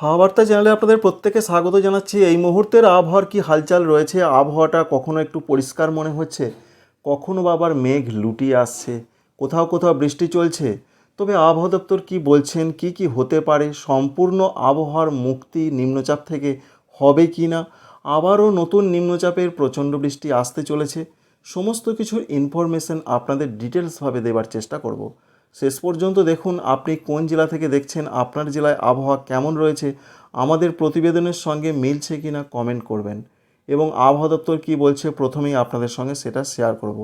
হাওয়া বার্তা চ্যানেলে আপনাদের প্রত্যেকে স্বাগত জানাচ্ছি। এই মুহূর্তের আবহাওয়ার কি হালচাল রয়েছে? আবহাওয়াটা কখনো একটু পরিষ্কার মনে হচ্ছে? কখনো বা আবার মেঘ লুটিয়ে আসছে? কোথাও কোথাও বৃষ্টি চলছে? তবে আবহাওয়া দপ্তর কি বলছেন? কি কি হতে পারে? সম্পূর্ণ আবহাওয়ার মুক্তি নিম্নচাপ থেকে হবে কি না? আবারও নতুন নিম্নচাপের প্রচণ্ড বৃষ্টি আসতে চলেছে। সমস্ত কিছুর ইনফরমেশন আপনাদের ডিটেলসভাবে দেবার চেষ্টা করব। শেষ পর্যন্ত দেখুন আপনি কোন জেলা থেকে দেখছেন, আপনার জেলায় আবহাওয়া কেমন রয়েছে, আমাদের প্রতিবেদনের সঙ্গে মিলছে কি না কমেন্ট করবেন। এবং আবহাওয়া দপ্তর কী বলছে প্রথমেই আপনাদের সঙ্গে সেটা শেয়ার করব।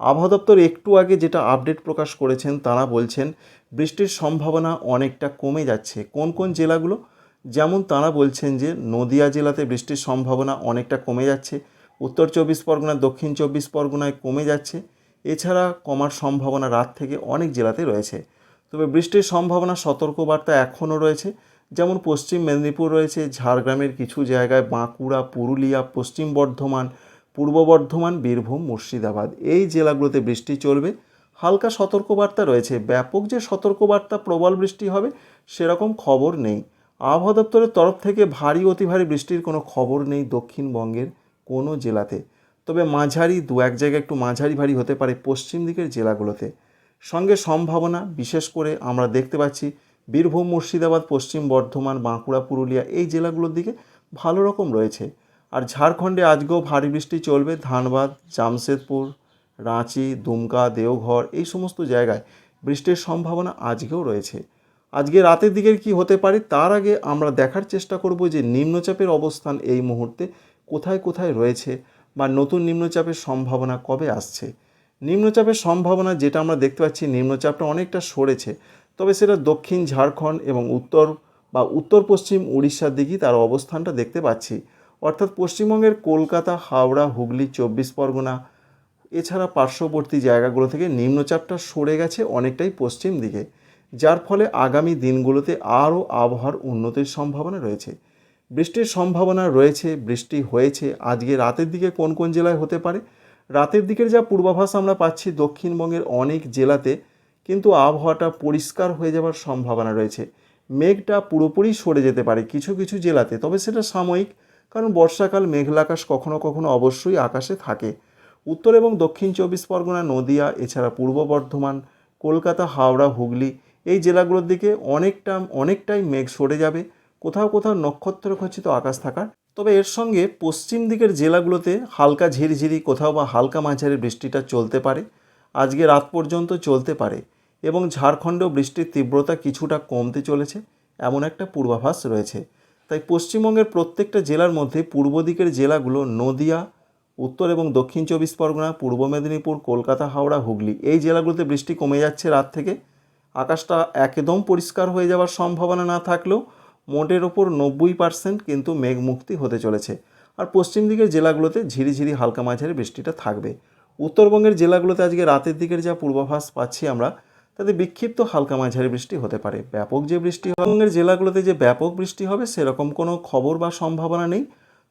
আবহাওয়া দপ্তর একটু আগে যেটা আপডেট প্রকাশ করেছেন তারা বলছেন, বৃষ্টির সম্ভাবনা অনেকটা কমে যাচ্ছে। কোন কোন জেলাগুলো? যেমন তারা বলছেন যে নদিয়া জেলাতে বৃষ্টির সম্ভাবনা অনেকটা কমে যাচ্ছে, উত্তর চব্বিশ পরগনা, দক্ষিণ চব্বিশ পরগনায় কমে যাচ্ছে এছাড়া কমার সম্ভাবনা রাত থেকে অনেক জেলাতে রয়েছে। তবে বৃষ্টির সম্ভাবনা, সতর্কবার্তা এখনও রয়েছে। যেমন পশ্চিম মেদিনীপুর রয়েছে, ঝাড়গ্রামের কিছু জায়গায় বাঁকুড়া, পুরুলিয়া, পশ্চিম বর্ধমান, পূর্ব বর্ধমান, বীরভূম, মুর্শিদাবাদ এই জেলাগুলোতে বৃষ্টি চলবে। হালকা সতর্কবার্তা রয়েছে। ব্যাপক যে সতর্কবার্তা, প্রবল বৃষ্টি হবে সেরকম খবর নেই। আবহাওয়া দপ্তরের তরফ থেকে ভারী অতি ভারী বৃষ্টির কোনো খবর নেই দক্ষিণবঙ্গের কোনো জেলাতে। তবে মাঝারি, দু এক জায়গায় একটু মাঝারি ভারী হতে পারে পশ্চিম দিকের জেলাগুলোতে। সঙ্গে সম্ভাবনা, বিশেষ করে আমরা দেখতে পাচ্ছি বীরভূম, মুর্শিদাবাদ, পশ্চিম বর্ধমান, বাঁকুড়া, পুরুলিয়া এই জেলাগুলোর দিকে ভালো রকম রয়েছে। আর ঝাড়খণ্ডে আজকেও ভারী বৃষ্টি চলবে। ধানবাদ, জামশেদপুর, রাঁচি, দুমকা, দেওঘর এই সমস্ত জায়গায় বৃষ্টির সম্ভাবনা আজকেও রয়েছে। আজকে রাতের দিকের কি হতে পারে তার আগে আমরা দেখার চেষ্টা করব যে নিম্নচাপের অবস্থান এই মুহূর্তে কোথায় কোথায় রয়েছে। বা নতুন নিম্নচাপের সম্ভাবনা কবে আসছে? নিম্নচাপের সম্ভাবনা যেটা আমরা দেখতে পাচ্ছি, নিম্নচাপটা অনেকটা সরেছে। তবে সেটা দক্ষিণ ঝাড়খণ্ড এবং উত্তর বা উত্তর পশ্চিম উড়িষ্যার দিকেই তার অবস্থানটা দেখতে পাচ্ছি। অর্থাৎ পশ্চিমবঙ্গের কলকাতা, হাওড়া, হুগলি, চব্বিশ পরগনা, এছাড়া পার্শ্ববর্তী জায়গাগুলো থেকে নিম্নচাপটা সরে গেছে অনেকটাই পশ্চিম দিকে। যার ফলে আগামী দিনগুলোতে আরও আবহাওয়ার উন্নতির সম্ভাবনা রয়েছে। বৃষ্টির সম্ভাবনা রয়েছে, বৃষ্টি হয়েছে। আজকে রাতের দিকে কোন কোন জেলায় হতে পারে? রাতের দিকের যা পূর্বাভাস আমরা পাচ্ছি, দক্ষিণবঙ্গের অনেক জেলাতে কিন্তু আবহাওয়াটা পরিষ্কার হয়ে যাওয়ার সম্ভাবনা রয়েছে। মেঘটা পুরোপুরি সরে যেতে পারে কিছু কিছু জেলাতে, তবে সেটা সাময়িক, কারণ বর্ষাকাল মেঘলা আকাশ কখনো কখনো অবশ্যই আকাশে থাকে। উত্তর এবং দক্ষিণ চব্বিশ পরগনা, নদিয়া, এছাড়া পূর্ব বর্ধমান, কলকাতা, হাওড়া, হুগলি এই জেলাগুলোর দিকে অনেকটা, অনেকটাই মেঘ সরে যাবে। কোথাও কোথাও নক্ষত্র খচিত আকাশ থাকার। তবে এর সঙ্গে পশ্চিম দিকের জেলাগুলোতে হালকা ঝিরিঝিরি, কোথাও বা হালকা মাঝারি বৃষ্টিটা চলতে পারে। আজকে রাত পর্যন্ত চলতে পারে এবং ঝাড়খণ্ডেও বৃষ্টির তীব্রতা কিছুটা কমতে চলেছে, এমন একটা পূর্বাভাস রয়েছে। তাই পশ্চিমবঙ্গের প্রত্যেকটা জেলার মধ্যে পূর্ব দিকের জেলাগুলো নদিয়া, উত্তর এবং দক্ষিণ চব্বিশ পরগনা, পূর্ব মেদিনীপুর, কলকাতা, হাওড়া, হুগলি, এই জেলাগুলোতে বৃষ্টি কমে যাচ্ছে রাত থেকে। আকাশটা একদম পরিষ্কার হয়ে যাওয়ার সম্ভাবনা না থাকলেও মোটের ওপর নব্বই পার্সেন্ট কিন্তু মেঘমুক্তি হতে চলেছে। আর পশ্চিম দিকের জেলাগুলোতে ঝিরিঝিরি হালকা মাঝারি বৃষ্টিটা থাকবে। উত্তরবঙ্গের জেলাগুলোতে আজকে রাতের দিকের যা পূর্বাভাস পাচ্ছি আমরা, তাতে বিক্ষিপ্ত হালকা মাঝারি বৃষ্টি হতে পারে। ব্যাপক যে বৃষ্টি বঙ্গের জেলাগুলোতে যে ব্যাপক বৃষ্টি হবে, সেরকম কোনো খবর বা সম্ভাবনা নেই।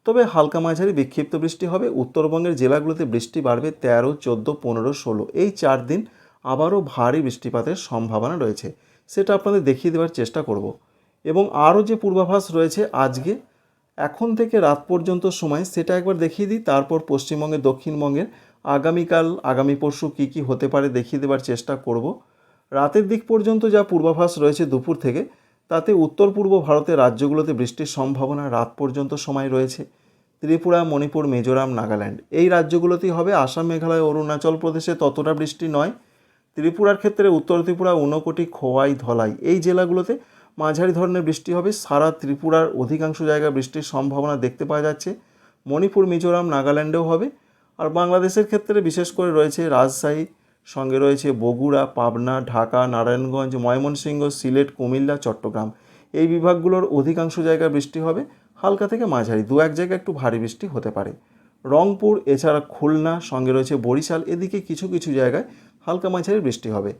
তবে হালকা মাঝারি বিক্ষিপ্ত বৃষ্টি হবে। উত্তরবঙ্গের জেলাগুলোতে বৃষ্টি বাড়বে তেরো, চোদ্দ, পনেরো, ষোলো। এই চার দিন আবারও ভারী বৃষ্টিপাতের সম্ভাবনা রয়েছে। সেটা আপনাদের দেখিয়ে দেওয়ার চেষ্টা করব। এবং আরও যে পূর্বাভাস রয়েছে আজকে, এখন থেকে রাত পর্যন্ত সময়, সেটা একবার দেখিয়ে দিই, তারপর পশ্চিমবঙ্গের দক্ষিণবঙ্গের আগামীকাল, আগামী পরশু কী কী হতে পারে দেখিয়ে দেওয়ার চেষ্টা করব। রাতের দিক পর্যন্ত যা পূর্বাভাস রয়েছে দুপুর থেকে, তাতে উত্তর পূর্ব ভারতের রাজ্যগুলোতে বৃষ্টির সম্ভাবনা রাত পর্যন্ত সময় রয়েছে। ত্রিপুরা, মণিপুর, মিজোরাম, নাগাল্যান্ড, এই রাজ্যগুলোতেই হবে। আসাম, মেঘালয়, অরুণাচল প্রদেশে ততটা বৃষ্টি নয়। ত্রিপুরার ক্ষেত্রে উত্তর ত্রিপুরা, ঊনকোটি, খোয়াই, ধলাই, এই জেলাগুলোতে মাঝারি ধরনের বৃষ্টি হবে। সারা ত্রিপুরার অধিকাংশ জায়গায় বৃষ্টির সম্ভাবনা দেখতে পাওয়া যাচ্ছে। মণিপুর, মিজোরাম, নাগাল্যান্ডেও হবে। আর বাংলাদেশের ক্ষেত্রে বিশেষ করে রয়েছে রাজশাহী, সঙ্গে রয়েছে বগুড়া, পাবনা, ঢাকা, নারায়ণগঞ্জ, ময়মনসিংহ, সিলেট, কুমিল্লা, চট্টগ্রাম। এই বিভাগগুলোর অধিকাংশ জায়গায় বৃষ্টি হবে। হালকা থেকে মাঝারি, দু এক জায়গায় একটু ভারী বৃষ্টি হতে পারে। রংপুর, এছাড়া খুলনা, সঙ্গে রয়েছে বরিশাল। এদিকে কিছু কিছু জায়গায় হালকা মাঝারি বৃষ্টি হবে।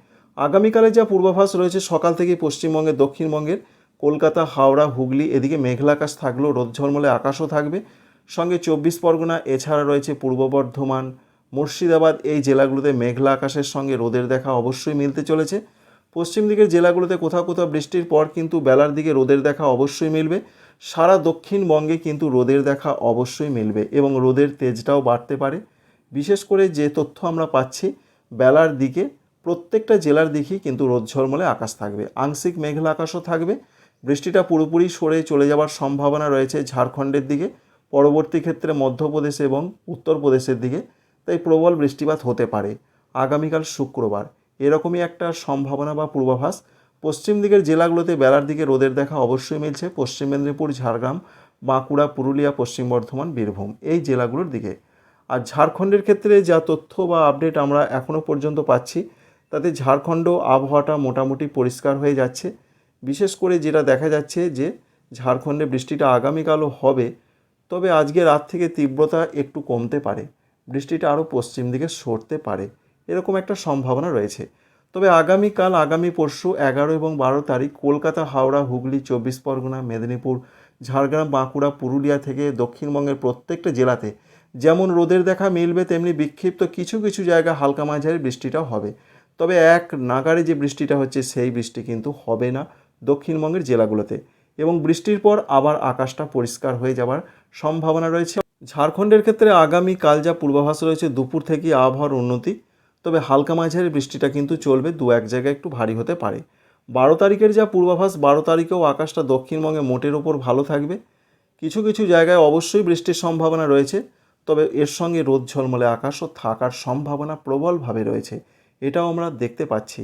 আগামীকালে যা পূর্বাভাস রয়েছে, সকাল থেকে পশ্চিমবঙ্গের, দক্ষিণবঙ্গের, কলকাতা, হাওড়া, হুগলি, এদিকে মেঘলা আকাশ থাকলেও রোদ ঝলমলে আকাশও থাকবে। সঙ্গে চব্বিশ পরগনা, এছাড়া রয়েছে পূর্ব বর্ধমান, মুর্শিদাবাদ, এই জেলাগুলোতে মেঘলা আকাশের সঙ্গে রোদের দেখা অবশ্যই মিলতে চলেছে। পশ্চিম দিকের জেলাগুলোতে কোথাও কোথাও বৃষ্টির পর কিন্তু বেলার দিকে রোদের দেখা অবশ্যই মিলবে। সারা দক্ষিণবঙ্গে কিন্তু রোদের দেখা অবশ্যই মিলবে এবং রোদের তেজটাও বাড়তে পারে। বিশেষ করে যে তথ্য আমরা পাচ্ছি, বেলার দিকে প্রত্যেকটা জেলার দিকেই কিন্তু রোদ ঝলমলে আকাশ থাকবে। আংশিক মেঘলা আকাশও থাকবে। বৃষ্টিটা পুরোপুরি সরে চলে যাওয়ার সম্ভাবনা রয়েছে ঝাড়খণ্ডের দিকে, পরবর্তী ক্ষেত্রে মধ্যপ্রদেশ এবং উত্তরপ্রদেশের দিকে। তাই প্রবল বৃষ্টিপাত হতে পারে আগামীকাল শুক্রবার। এরকমই একটা সম্ভাবনা বা পূর্বাভাস। পশ্চিম দিকের জেলাগুলোতে বেলার দিকে রোদের দেখা অবশ্যই মিলছে। পশ্চিম মেদিনীপুর, ঝাড়গ্রাম, বাঁকুড়া, পুরুলিয়া, পশ্চিম বর্ধমান, বীরভূম এই জেলাগুলোর দিকে। আর ঝাড়খণ্ডের ক্ষেত্রে যা তথ্য বা আপডেট আমরা এখনও পর্যন্ত পাচ্ছি তাতে ঝাড়খণ্ড আবহাওয়াটা মোটামুটি পরিষ্কার হয়ে যাচ্ছে। বিশেষ করে যেটা দেখা যাচ্ছে যে ঝাড়খণ্ডে বৃষ্টিটা আগামীকালও হবে, তবে আজকে রাত থেকে তীব্রতা একটু কমতে পারে। বৃষ্টিটা আরও পশ্চিম দিকে সরতে পারে, এরকম একটা সম্ভাবনা রয়েছে। তবে আগামীকাল, আগামী পরশু এগারো এবং বারো তারিখ কলকাতা, হাওড়া, হুগলি, চব্বিশ পরগনা, মেদিনীপুর, ঝাড়গ্রাম, বাঁকুড়া, পুরুলিয়া থেকে দক্ষিণবঙ্গের প্রত্যেকটা জেলাতে যেমন রোদের দেখা মিলবে, তেমনি বিক্ষিপ্ত কিছু কিছু জায়গা হালকা মাঝারি বৃষ্টিটাও হবে। তবে এক নাগারে যে বৃষ্টিটা হচ্ছে, সেই বৃষ্টি কিন্তু হবে না দক্ষিণবঙ্গের জেলাগুলোতে এবং বৃষ্টির পর আবার আকাশটা পরিষ্কার হয়ে যাওয়ার সম্ভাবনা রয়েছে। ঝাড়খণ্ডের ক্ষেত্রে আগামী কাল যা পূর্বাভাস রয়েছে, দুপুর থেকে আবহাওয়ার উন্নতি। তবে হালকা মাঝারি বৃষ্টিটা কিন্তু চলবে, দু এক জায়গায় একটু ভারী হতে পারে। বারো তারিখের যা পূর্বাভাস, বারো তারিখেও আকাশটা দক্ষিণবঙ্গে মোটের ওপর ভালো থাকবে। কিছু কিছু জায়গায় অবশ্যই বৃষ্টির সম্ভাবনা রয়েছে, তবে এর সঙ্গে রোদ ঝলমলে আকাশও থাকার সম্ভাবনা প্রবলভাবে রয়েছে। এটাও আমরা দেখতে পাচ্ছি।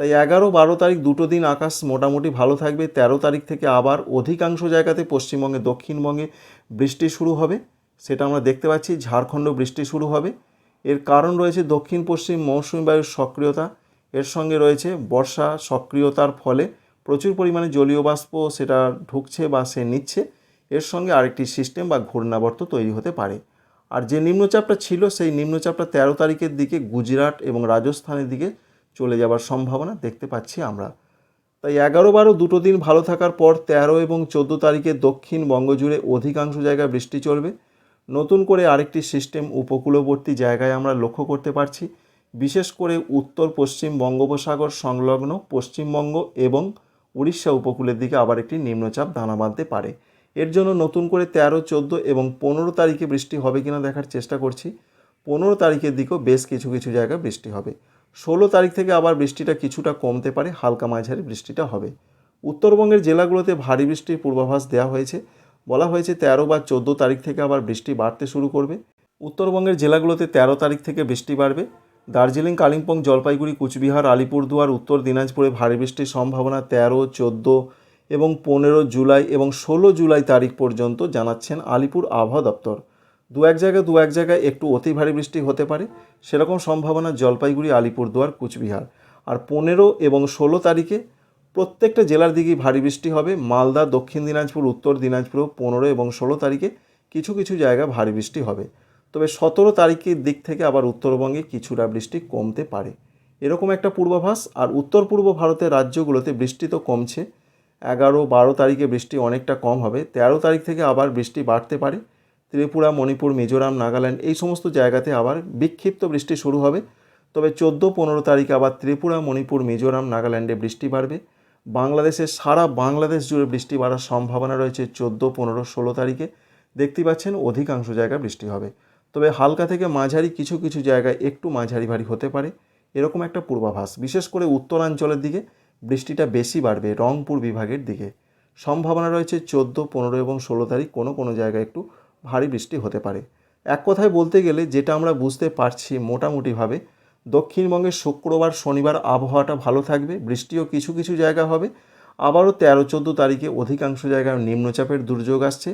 তাই এগারো বারো তারিখ দুটো দিন আকাশ মোটামুটি ভালো থাকবে, তেরো তারিখ থেকে আবার অধিকাংশ জায়গাতে পশ্চিমবঙ্গে, দক্ষিণবঙ্গে বৃষ্টি শুরু হবে, সেটা আমরা দেখতে পাচ্ছি ঝাড়খণ্ড বৃষ্টি শুরু হবে। এর কারণ রয়েছে দক্ষিণ পশ্চিম মৌসুমী বায়ুর সক্রিয়তা, এর সঙ্গে রয়েছে বর্ষা সক্রিয়তার ফলে প্রচুর পরিমাণে জলীয় বাষ্প সেটা ঢুকছে বা সে নিচ্ছে, এর সঙ্গে আরেকটি সিস্টেম বা ঘূর্ণাবর্ত তৈরি হতে পারে। আর যে নিম্নচাপটা ছিল সেই নিম্নচাপটা তেরো তারিখের দিকে গুজরাট এবং রাজস্থানের দিকে চলে যাওয়ার সম্ভাবনা দেখতে পাচ্ছি আমরা। তাই এগারো বারো দুটো দিন ভালো থাকার পর তেরো এবং চোদ্দ তারিখে দক্ষিণবঙ্গ জুড়ে অধিকাংশ জায়গায় বৃষ্টি চলবে। নতুন করে আরেকটি সিস্টেম উপকূলবর্তী জায়গায় আমরা লক্ষ্য করতে পারছি। বিশেষ করে উত্তর পশ্চিম বঙ্গোপসাগর সংলগ্ন পশ্চিমবঙ্গ এবং উড়িষ্যা উপকূলের দিকে আবার একটি নিম্নচাপ দানা বাঁধতে পারে। এর জন্য নতুন করে তেরো, চোদ্দ এবং পনেরো তারিখে বৃষ্টি হবে কিনা দেখার চেষ্টা করছি। পনেরো তারিখের দিকেও বেশ কিছু কিছু জায়গায় বৃষ্টি হবে। ষোলো তারিখ থেকে আবার বৃষ্টিটা কিছুটা কমতে পারে, হালকা মাঝারি বৃষ্টিটা হবে। উত্তরবঙ্গের জেলাগুলোতে ভারী বৃষ্টির পূর্বাভাস দেওয়া হয়েছে। বলা হয়েছে তেরো বা চোদ্দ তারিখ থেকে আবার বৃষ্টি বাড়তে শুরু করবে। উত্তরবঙ্গের জেলাগুলোতে তেরো তারিখ থেকে বৃষ্টি বাড়বে। দার্জিলিং, কালিম্পং, জলপাইগুড়ি, কুচবিহার, আলিপুরদুয়ার, উত্তর দিনাজপুরে ভারী বৃষ্টির সম্ভাবনা তেরো, চোদ্দ এবং পনেরো জুলাই এবং ষোলো জুলাই তারিখ পর্যন্ত জানাচ্ছেন আলিপুর আবহাওয়া দপ্তর। দু এক জায়গায় দু এক জায়গায় একটু অতি ভারী বৃষ্টি হতে পারে, সেরকম সম্ভাবনা জলপাইগুড়ি, আলিপুরদুয়ার, কুচবিহার। আর পনেরো এবং ষোলো তারিখে প্রত্যেকটা জেলার দিকেই ভারী বৃষ্টি হবে। মালদা, দক্ষিণ দিনাজপুর, উত্তর দিনাজপুরেও পনেরো এবং ষোলো তারিখে কিছু কিছু জায়গা ভারী বৃষ্টি হবে। তবে সতেরো তারিখের দিক থেকে আবার উত্তরবঙ্গে কিছুটা বৃষ্টি কমতে পারে। এরকম একটা পূর্বাভাস। আর উত্তর পূর্ব ভারতের রাজ্যগুলোতে বৃষ্টি তো কমছে। এগারো বারো তারিখে বৃষ্টি অনেকটা কম হবে। তেরো তারিখ থেকে আবার বৃষ্টি বাড়তে পারে। ত্রিপুরা, মণিপুর, মিজোরাম, নাগাল্যান্ড এই সমস্ত জায়গাতে আবার বিক্ষিপ্ত বৃষ্টি শুরু হবে। তবে চোদ্দ পনেরো তারিখে আবার ত্রিপুরা, মণিপুর, মিজোরাম, নাগাল্যান্ডে বৃষ্টি বাড়বে। বাংলাদেশের সারা বাংলাদেশ জুড়ে বৃষ্টি বাড়ার সম্ভাবনা রয়েছে চোদ্দ পনেরো ষোলো তারিখে। দেখতে পাচ্ছেন অধিকাংশ জায়গায় বৃষ্টি হবে। তবে হালকা থেকে মাঝারি কিছু কিছু জায়গায় একটু মাঝারি ভারী হতে পারে। এরকম একটা পূর্বাভাস। বিশেষ করে উত্তরাঞ্চলের দিকে বৃষ্টিটা বেশি বাড়বে রংপুর বিভাগের দিকে। সম্ভাবনা রয়েছে চোদ্দ, পনেরো এবং ষোলো তারিখ কোনো কোনো জায়গায় একটু ভারী বৃষ্টি হতে পারে। এক কথায় বলতে গেলে যেটা আমরা বুঝতে পারছি মোটামুটিভাবে, দক্ষিণবঙ্গে শুক্রবার, শনিবার আবহাওয়াটা ভালো থাকবে, বৃষ্টিও কিছু কিছু জায়গা হবে। আবারও তেরো, চোদ্দ তারিখে অধিকাংশ জায়গায় নিম্নচাপের দুর্যোগ আসছে।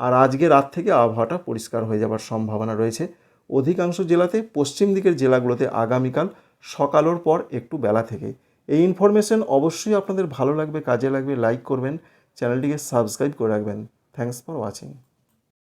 আর আজকে রাত থেকে আবহাওয়াটা পরিষ্কার হয়ে যাবার সম্ভাবনা রয়েছে। অধিকাংশ জেলাতে পশ্চিম দিকের জেলাগুলোতে আগামীকাল সকালের পর একটু বেলা থেকে। এই ইনফরমেশন অবশ্যই আপনাদের ভালো লাগবে, কাজে লাগবে লাইক করবেন চ্যানেলটিকে সাবস্ক্রাইব করে রাখবেন। Thanks for watching